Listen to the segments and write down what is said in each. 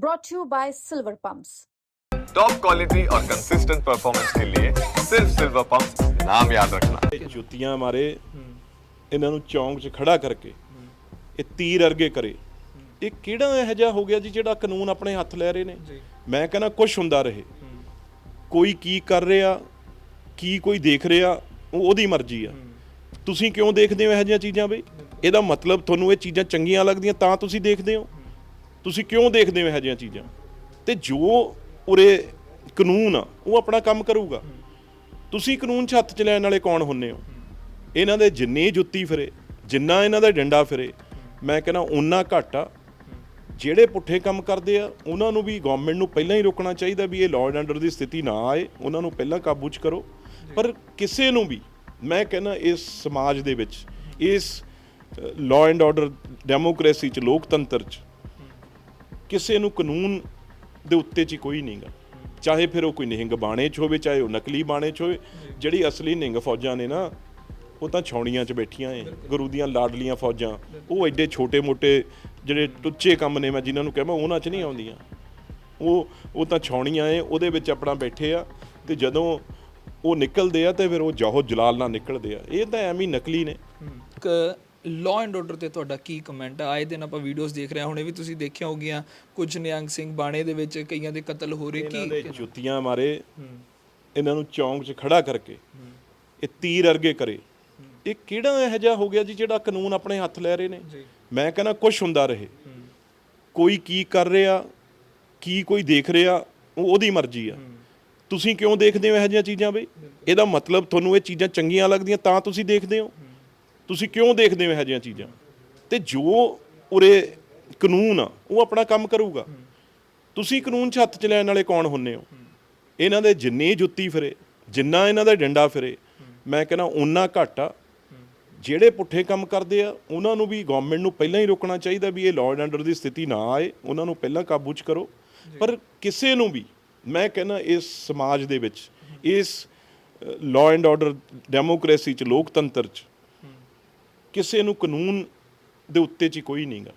brought to you by Silver Pumps. Top quality और consistent performance के लिए सिर्फ सिल्वर पंप नाम याद रखना ਇਹ ਜੁੱਤੀਆਂ ਮਾਰੇ ਇਹਨਾਂ ਨੂੰ ਚੌਂਕ 'ਚ ਖੜਾ ਕਰਕੇ ਇਹ ਤੀਰ ਅਰਗੇ ਕਰੇ ਇਹ ਕਿਹੜਾ ਇਹੋ ਜਿਹਾ ਹੋ ਗਿਆ ਜੀ ਜਿਹੜਾ ਕਾਨੂੰਨ ਆਪਣੇ ਹੱਥ ਲੈ ਰਹੇ ਨੇ ਮੈਂ ਕਹਿੰਦਾ ਕੁਝ ਹੁੰਦਾ ਰਹੇ ਕੋਈ ਕੀ ਕਰ ਰਿਹਾ ਕੀ ਕੋਈ ਦੇਖ ਰਿਹਾ ਉਹ ਉਹਦੀ ਮਰਜ਼ੀ ਆ ਤੁਸੀਂ ਕਿਉਂ ਦੇਖਦੇ ਹੋ ਇਹੋ ਜਿਹੀਆਂ ਚੀਜ਼ਾਂ ਬਈ ਇਹਦਾ ਮਤਲਬ ਤੁਹਾਨੂੰ ਇਹ ਚੀਜ਼ਾਂ ਚੰਗੀਆਂ ਲੱਗਦੀਆਂ ਤਾਂ ਤੁਸੀਂ ਦੇਖਦੇ ਹੋ ਤੁਸੀਂ ਕਿਉਂ ਦੇਖਦੇ ਹੋ ਇਹੋ ਜਿਹੀਆਂ ਚੀਜ਼ਾਂ? ਤੇ ਜੋ ਉਰੇ ਕਾਨੂੰਨ ਆ ਉਹ ਆਪਣਾ ਕੰਮ ਕਰੂਗਾ। ਤੁਸੀਂ ਕਾਨੂੰਨ 'ਚ ਹੱਥ ਚ ਲੈਣ ਵਾਲੇ ਕੌਣ ਹੁੰਨੇ ਹੋ? ਇਹਨਾਂ ਦੇ ਜਿੰਨੀ ਜੁੱਤੀ ਫਿਰੇ ਜਿੰਨਾ ਇਹਨਾਂ ਦਾ ਡੰਡਾ ਫਿਰੇ ਮੈਂ ਕਹਿੰਦਾ ਘੱਟ ਆ। ਜਿਹੜੇ ਪੁੱਠੇ ਕੰਮ ਕਰਦੇ ਆ ਉਹਨਾਂ ਨੂੰ ਵੀ ਗਵਰਨਮੈਂਟ ਨੂੰ ਪਹਿਲਾਂ ਹੀ ਰੋਕਣਾ ਚਾਹੀਦਾ ਵੀ ਇਹ ਲਾਅ ਐਂਡ ਆਰਡਰ ਦੀ ਸਥਿਤੀ ਨਾ ਆਏ ਉਹਨਾਂ ਨੂੰ ਪਹਿਲਾਂ ਕਾਬੂ 'ਚ ਕਰੋ। ਪਰ ਕਿਸੇ ਨੂੰ ਵੀ ਮੈਂ ਕਹਿੰਦਾ ਇਸ ਸਮਾਜ ਦੇ ਵਿੱਚ ਇਸ ਲਾਅ ਐਂਡ ਆਰਡਰ ਡੈਮੋਕ੍ਰੇਸੀ 'ਚ ਲੋਕਤੰਤਰ 'ਚ ਕਿਸੇ ਨੂੰ ਕਾਨੂੰਨ ਦੇ ਉੱਤੇ 'ਚ ਕੋਈ ਨਹੀਂਗਾ ਚਾਹੇ ਫਿਰ ਉਹ ਕੋਈ ਨਿਹੰਗ ਬਾਣੇ 'ਚ ਹੋਵੇ ਚਾਹੇ ਉਹ ਨਕਲੀ ਬਾਣੇ 'ਚ ਹੋਵੇ ਜਿਹੜੀ ਅਸਲੀ ਨਿਹੰਗ ਫੌਜਾਂ ਨੇ ਨਾ ਉਹ ਤਾਂ ਛਾਉਣੀਆਂ 'ਚ ਬੈਠੀਆਂ ਏ। ਗੁਰੂ ਦੀਆਂ ਲਾਡਲੀਆਂ ਫੌਜਾਂ। ਉਹ ਐਡੇ ਛੋਟੇ-ਮੋਟੇ ਜਿਹੜੇ ਟੁੱਚੇ ਕੰਮ ਨੇ ਮੈਂ ਜਿਨ੍ਹਾਂ ਨੂੰ ਕਹਾਂ ਉਹਨਾਂ 'ਚ ਨਹੀਂ ਆਉਂਦੀਆਂ। ਉਹ ਉਹ ਤਾਂ ਛਾਉਣੀਆਂ ਏ ਉਹਦੇ ਵਿੱਚ ਆਪਣਾ ਬੈਠੇ ਆ ਤੇ ਜਦੋਂ ਉਹ ਨਿਕਲਦੇ ਆ ਤੇ ਫਿਰ ਉਹ ਜਾਹੋ ਜਲਾਲ ਨਾਲ ਨਿਕਲਦੇ ਆ। ਇਹ ਤਾਂ ਐਵੇਂ ਹੀ ਨਕਲੀ ਨੇ। ਲਾਅ ਐਂਡ ਆਰਡਰ ਤੇ ਤੁਹਾਡਾ ਕੀ ਕਮੈਂਟ ਆ? ਆਏ ਦਿਨ ਆਪਾਂ ਵੀਡੀਓਜ਼ ਦੇਖ ਰਹੇ ਹਾਂ ਹੁਣੇ ਵੀ ਤੁਸੀਂ ਦੇਖਿਆ ਹੋਗੀਆਂ। ਕੁਝ ਨਿਹੰਗ ਸਿੰਘ ਬਾਣੇ ਦੇ ਵਿੱਚ ਕਈਆਂ ਦੇ ਕਤਲ ਹੋ ਰਹੇ ਇਹਨਾਂ ਦੇ ਕੀ ਜੁੱਤੀਆਂ ਮਾਰੇ। ਇਹਨਾਂ ਨੂੰ ਚੌਂਕ 'ਚ ਖੜਾ ਕਰਕੇ। ਇਹ ਤੀਰ ਅਰਗੇ ਕਰੇ। ਇਹ ਕਿਹੜਾ ਇਹੋ ਜਿਹਾ ਹੋ ਗਿਆ ਜੀ ਜਿਹੜਾ ਕਾਨੂੰਨ ਆਪਣੇ ਹੱਥ ਲੈ ਰਹੇ ਨੇ? ਮੈਂ ਕਹਿੰਦਾ ਕੁਝ ਹੁੰਦਾ ਰਹੇ। ਕੋਈ ਕੀ ਕਰ ਰਿਹਾ ਕੀ ਕੋਈ ਦੇਖ ਰਿਹਾ ਉਹ ਉਹਦੀ ਮਰਜ਼ੀ ਆ। ਤੁਸੀਂ ਕਿਉਂ ਦੇਖਦੇ ਹੋ ਇਹੋ ਜਿਹੀਆਂ ਚੀਜ਼ਾਂ ਬਈ? ਇਹਦਾ ਮਤਲਬ ਤੁਹਾਨੂੰ ਇਹ ਚੀਜ਼ਾਂ ਚੰਗੀਆਂ ਲੱਗਦੀਆਂ ਤਾਂ ਤੁਸੀਂ ਦੇਖਦੇ ਹੋ। ਤੁਸੀਂ ਕਿਉਂ ਦੇਖਦੇ ਹੋ ਇਹੋ ਜਿਹੀਆਂ ਚੀਜ਼ਾਂ? ਤੇ ਜੋ ਉਰੇ ਕਾਨੂੰਨ ਆ ਉਹ ਆਪਣਾ ਕੰਮ ਕਰੂਗਾ। ਤੁਸੀਂ ਕਾਨੂੰਨ 'ਚ ਹੱਥ ਚ ਲੈਣ ਵਾਲੇ ਕੌਣ ਹੁੰਨੇ ਹੋ? ਇਹਨਾਂ ਦੇ ਜਿੰਨੀ ਜੁੱਤੀ ਫਿਰੇ ਜਿੰਨਾ ਇਹਨਾਂ ਦਾ ਡੰਡਾ ਫਿਰੇ ਮੈਂ ਕਹਿੰਦਾ ਘੱਟ ਆ। ਜਿਹੜੇ ਪੁੱਠੇ ਕੰਮ ਕਰਦੇ ਆ ਉਹਨਾਂ ਨੂੰ ਵੀ ਗਵਰਨਮੈਂਟ ਨੂੰ ਪਹਿਲਾਂ ਹੀ ਰੋਕਣਾ ਚਾਹੀਦਾ ਵੀ ਇਹ ਲਾਅ ਐਂਡ ਆਰਡਰ ਦੀ ਸਥਿਤੀ ਨਾ ਆਏ ਉਹਨਾਂ ਨੂੰ ਪਹਿਲਾਂ ਕਾਬੂ 'ਚ ਕਰੋ। ਪਰ ਕਿਸੇ ਨੂੰ ਵੀ ਮੈਂ ਕਹਿੰਦਾ ਇਸ ਸਮਾਜ ਦੇ ਵਿੱਚ ਇਸ ਲਾਅ ਐਂਡ ਆਰਡਰ ਡੈਮੋਕ੍ਰੇਸੀ 'ਚ ਲੋਕਤੰਤਰ 'ਚ ਕਿਸੇ ਨੂੰ ਕਾਨੂੰਨ ਦੇ ਉੱਤੇ 'ਚ ਹੀ ਕੋਈ ਨਹੀਂਗਾ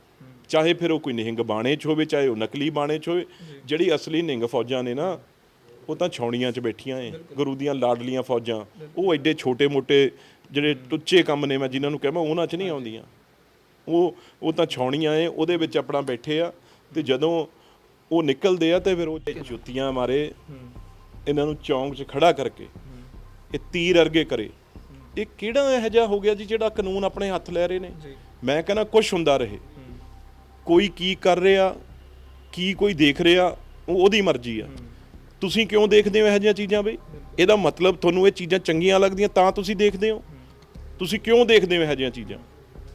ਚਾਹੇ ਫਿਰ ਉਹ ਕੋਈ ਨਿਹੰਗ ਬਾਣੇ 'ਚ ਹੋਵੇ ਚਾਹੇ ਉਹ ਨਕਲੀ ਬਾਣੇ 'ਚ ਹੋਵੇ ਜਿਹੜੀ ਅਸਲੀ ਨਿਹੰਗ ਫੌਜਾਂ ਨੇ ਨਾ ਉਹ ਤਾਂ ਛਾਉਣੀਆਂ 'ਚ ਬੈਠੀਆਂ ਏ ਗੁਰੂ ਦੀਆਂ ਲਾਡਲੀਆਂ ਫੌਜਾਂ। ਉਹ ਐਡੇ ਛੋਟੇ-ਮੋਟੇ ਜਿਹੜੇ ਟੁੱਚੇ ਕੰਮ ਨੇ ਮੈਂ ਜਿਨ੍ਹਾਂ ਨੂੰ ਕਹਾਂ ਉਹਨਾਂ 'ਚ ਨਹੀਂ ਆਉਂਦੀਆਂ। ਉਹ ਉਹ ਤਾਂ ਛਾਉਣੀਆਂ ਏ ਉਹਦੇ ਵਿੱਚ ਆਪਣਾ ਬੈਠੇ ਆ ਤੇ ਜਦੋਂ ਉਹ ਨਿਕਲਦੇ ਆ ਤੇ ਫਿਰ ਉਹ ਜੁੱਤੀਆਂ ਮਾਰੇ ਇਹਨਾਂ ਨੂੰ ਚੌਂਕ 'ਚ ਖੜਾ ਕਰਕੇ ਇਹ ਤੀਰ ਅਰਗੇ ਕਰੇ। ਇਹ ਕਿਹੜਾ ਇਹੋ ਜਿਹਾ ਹੋ ਗਿਆ ਜੀ ਜਿਹੜਾ ਕਾਨੂੰਨ ਆਪਣੇ ਹੱਥ ਲੈ ਰਹੇ ਨੇ? ਮੈਂ ਕਹਿੰਦਾ ਕੁਝ ਹੁੰਦਾ ਰਹੇ। ਕੋਈ ਕੀ ਕਰ ਰਿਹਾ ਕੀ ਕੋਈ ਦੇਖ ਰਿਹਾ ਉਹ ਉਹਦੀ ਮਰਜ਼ੀ ਆ। ਤੁਸੀਂ ਕਿਉਂ ਦੇਖਦੇ ਹੋ ਇਹੋ ਜਿਹੀਆਂ ਚੀਜ਼ਾਂ ਬਈ? ਇਹਦਾ ਮਤਲਬ ਤੁਹਾਨੂੰ ਇਹ ਚੀਜ਼ਾਂ ਚੰਗੀਆਂ ਲੱਗਦੀਆਂ ਤਾਂ ਤੁਸੀਂ ਦੇਖਦੇ ਹੋ। ਤੁਸੀਂ ਕਿਉਂ ਦੇਖਦੇ ਹੋ ਇਹੋ ਜਿਹੀਆਂ ਚੀਜ਼ਾਂ?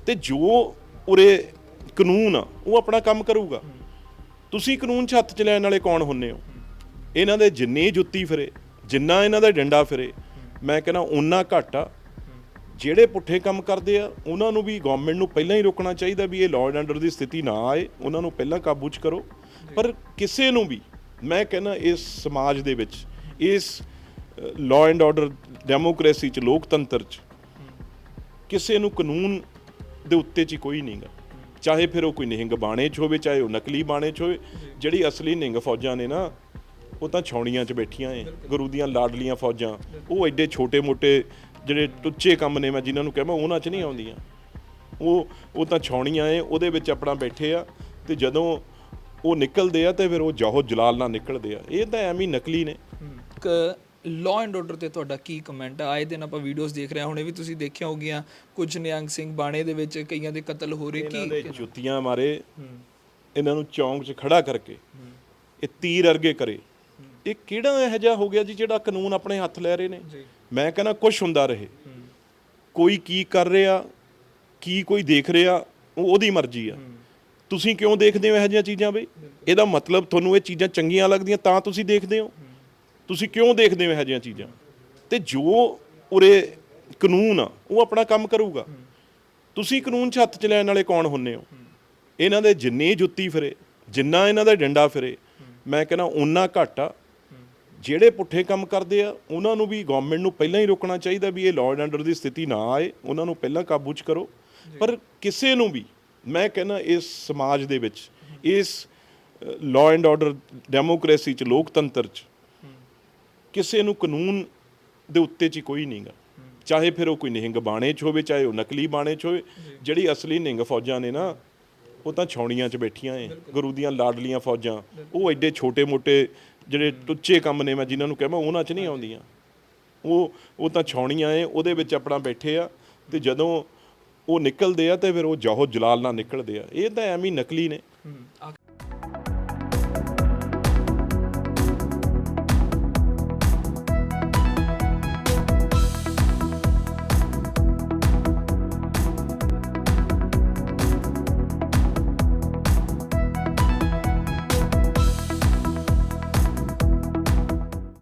ਤੇ ਜੋ ਉਰੇ ਕਾਨੂੰਨ ਆ ਉਹ ਆਪਣਾ ਕੰਮ ਕਰੂਗਾ। ਤੁਸੀਂ ਕਾਨੂੰਨ 'ਚ ਹੱਥ ਚ ਲੈਣ ਵਾਲੇ ਕੌਣ ਹੁੰਨੇ ਹੋ? ਇਹਨਾਂ ਦੇ ਜਿੰਨੀ ਜੁੱਤੀ ਫਿਰੇ ਜਿੰਨਾ ਇਹਨਾਂ ਦਾ ਡੰਡਾ ਫਿਰੇ ਮੈਂ ਕਹਿੰਦਾ ਉਨਾ ਘੱਟ ਜਿਹੜੇ ਪੁੱਠੇ ਕੰਮ ਕਰਦੇ ਆ, ਉਹਨਾਂ ਨੂੰ ਵੀ ਗਵਰਨਮੈਂਟ ਨੂੰ ਪਹਿਲਾਂ ਹੀ ਰੋਕਣਾ ਚਾਹੀਦਾ ਵੀ ਇਹ ਲਾਅ ਐਂਡ ਆਰਡਰ ਦੀ ਸਥਿਤੀ ਨਾ ਆਏ, ਉਹਨਾਂ ਨੂੰ ਪਹਿਲਾਂ ਕਾਬੂ 'ਚ ਕਰੋ। ਪਰ ਕਿਸੇ ਨੂੰ ਵੀ, ਮੈਂ ਕਹਿੰਦਾ ਇਸ ਸਮਾਜ ਦੇ ਵਿੱਚ, ਇਸ ਲਾਅ ਐਂਡ ਆਰਡਰ ਡੈਮੋਕ੍ਰੇਸੀ 'ਚ, ਲੋਕਤੰਤਰ 'ਚ, ਕਿਸੇ ਨੂੰ ਕਾਨੂੰਨ ਦੇ ਉੱਤੇ 'ਚ ਹੀ ਕੋਈ ਨਹੀਂਗਾ ਚਾਹੇ ਫਿਰ ਉਹ ਕੋਈ ਨਿਹੰਗ ਬਾਣੇ 'ਚ ਹੋਵੇ, ਚਾਹੇ ਉਹ ਨਕਲੀ ਬਾਣੇ 'ਚ ਹੋਵੇ, ਜਿਹੜੀ ਅਸਲੀ ਨਿਹੰਗ ਫੌਜਾਂ ਨੇ ਨਾ, ਉਹ ਤਾਂ ਛਾਉਣੀਆਂ 'ਚ ਬੈਠੀਆਂ ਏ, ਗੁਰੂ ਦੀਆਂ ਲਾਡਲੀਆਂ ਫੌਜਾਂ, ਉਹ ਐਡੇ ਛੋਟੇ-ਮੋਟੇ ਜਿਹੜੇ ਟੁੱਚੇ ਕੰਮ ਨੇ ਮੈਂ ਜਿਨ੍ਹਾਂ ਨੂੰ ਕਹਾਂ ਉਹਨਾਂ 'ਚ ਨਹੀਂ ਆਉਂਦੀਆਂ। ਉਹ ਉਹ ਤਾਂ ਛਾਉਣੀਆਂ ਏ ਉਹਦੇ ਵਿੱਚ ਆਪਣਾ ਬੈਠੇ ਆ ਤੇ ਜਦੋਂ ਉਹ ਨਿਕਲਦੇ ਆ ਤੇ ਫਿਰ ਉਹ ਜਾਹੋ ਜਲਾਲ ਨਾਲ ਨਿਕਲਦੇ ਆ। ਇਹ ਤਾਂ ਐਵੇਂ ਨਕਲੀ ਨੇ। ਇੱਕ ਲਾਅ ਐਂਡ ਆਰਡਰ ਤੇ ਤੁਹਾਡਾ ਕੀ ਕਮੈਂਟ ਆ? ਆਏ ਦਿਨ ਆਪਾਂ ਵੀਡੀਓਜ਼ ਦੇਖ ਰਹੇ ਹਾਂ ਹੁਣੇ ਵੀ ਤੁਸੀਂ ਦੇਖਿਆ ਹੋਗੀਆਂ। ਕੁਝ ਨਿਹੰਗ ਸਿੰਘ ਬਾਣੇ ਦੇ ਵਿੱਚ ਕਈਆਂ ਦੇ ਕਤਲ ਹੋ ਰਹੇ ਇਹਨਾਂ ਦੇ ਕੀ ਜੁੱਤੀਆਂ ਮਾਰੇ। ਇਹਨਾਂ ਨੂੰ ਚੌਂਕ 'ਚ ਖੜਾ ਕਰਕੇ। ਇਹ ਤੀਰ ਅਰਗੇ ਕਰੇ। ਇਹ ਕਿਹੜਾ ਇਹੋ ਜਿਹਾ ਹੋ ਗਿਆ ਜੀ ਜਿਹੜਾ ਕਾਨੂੰਨ ਆਪਣੇ ਹੱਥ ਲੈ ਰਹੇ ਨੇ? ਮੈਂ ਕਹਿੰਦਾ ਕੁਝ ਹੁੰਦਾ ਰਹੇ। ਕੋਈ ਕੀ ਕਰ ਰਿਹਾ, ਕੀ ਕੋਈ ਦੇਖ ਰਿਹਾ, ਉਹ ਉਹਦੀ ਮਰਜ਼ੀ ਆ। ਤੁਸੀਂ ਕਿਉਂ ਦੇਖਦੇ ਹੋ ਇਹੋ ਜਿਹੀਆਂ ਚੀਜ਼ਾਂ ਬਈ? ਇਹਦਾ ਮਤਲਬ ਤੁਹਾਨੂੰ ਇਹ ਚੀਜ਼ਾਂ ਚੰਗੀਆਂ ਲੱਗਦੀਆਂ ਤਾਂ ਤੁਸੀਂ ਦੇਖਦੇ ਹੋ। ਤੁਸੀਂ ਕਿਉਂ ਦੇਖਦੇ ਹੋ ਇਹੋ ਜਿਹੀਆਂ ਚੀਜ਼ਾਂ? ਤੇ ਜੋ ਉਰੇ ਕਾਨੂੰਨ ਆ, ਉਹ ਆਪਣਾ ਕੰਮ ਕਰੂਗਾ। ਤੁਸੀਂ ਕਾਨੂੰਨ 'ਚ ਹੱਥ ਚ ਲੈਣ ਵਾਲੇ ਕੌਣ ਹੁੰਨੇ ਹੋ? ਇਹਨਾਂ ਦੇ ਜਿੰਨੀ ਜੁੱਤੀ ਫਿਰੇ, ਜਿੰਨਾ ਇਹਨਾਂ ਦਾ ਡੰਡਾ ਫਿਰੇ, ਮੈਂ ਕਹਿੰਦਾ ਉਨਾ ਘੱਟ ਆ। ਜਿਹੜੇ ਪੁੱਠੇ ਕੰਮ ਕਰਦੇ ਆ ਉਹਨਾਂ ਨੂੰ ਵੀ ਗਵਰਨਮੈਂਟ ਨੂੰ ਪਹਿਲਾਂ ਹੀ ਰੋਕਣਾ ਚਾਹੀਦਾ ਵੀ ਇਹ ਲਾਅ ਐਂਡ ਆਰਡਰ ਦੀ ਸਥਿਤੀ ਨਾ ਆਏ ਉਹਨਾਂ ਨੂੰ ਪਹਿਲਾਂ ਕਾਬੂ 'ਚ ਕਰੋ। ਪਰ ਕਿਸੇ ਨੂੰ ਵੀ ਮੈਂ ਕਹਿੰਦਾ ਇਸ ਸਮਾਜ ਦੇ ਵਿੱਚ ਇਸ ਲਾਅ ਐਂਡ ਆਰਡਰ ਡੈਮੋਕ੍ਰੇਸੀ ਚ ਲੋਕਤੰਤਰ ਚ ਕਿਸੇ ਨੂੰ ਕਾਨੂੰਨ ਦੇ ਉੱਤੇ ਚ ਕੋਈ ਨਹੀਂਗਾ ਚਾਹੇ ਫਿਰ ਉਹ ਕੋਈ ਨਿਹੰਗ ਬਾਣੇ ਚ ਹੋਵੇ ਚਾਹੇ ਉਹ ਨਕਲੀ ਬਾਣੇ ਚ ਹੋਵੇ ਜਿਹੜੀ ਅਸਲੀ ਨਿਹੰਗ ਫੌਜਾਂ ਨੇ ਨਾ ਉਹ ਤਾਂ ਛਾਉਣੀਆਂ 'ਚ ਬੈਠੀਆਂ ਏ ਗੁਰੂ ਦੀਆਂ ਲਾਡਲੀਆਂ ਫੌਜਾਂ ਉਹ ਐਡੇ ਛੋਟੇ-ਮੋਟੇ ਜਿਹੜੇ ਟੁੱਚੇ ਕੰਮ ਨੇ ਮੈਂ ਜਿਨ੍ਹਾਂ ਨੂੰ ਕਹਾਂ ਉਹਨਾਂ 'ਚ ਨਹੀਂ ਆਉਂਦੀਆਂ। ਉਹ ਉਹ ਤਾਂ ਛਾਉਣੀਆਂ ਏ ਉਹਦੇ ਵਿੱਚ ਆਪਣਾ ਬੈਠੇ ਆ ਤੇ ਜਦੋਂ ਉਹ ਨਿਕਲਦੇ ਆ ਤੇ ਫਿਰ ਉਹ ਜਾਹੋ ਜਲਾਲ ਨਾਲ ਨਿਕਲਦੇ ਆ। ਇਹ ਤਾਂ ਐਵੇਂ ਹੀ ਨਕਲੀ ਨੇ।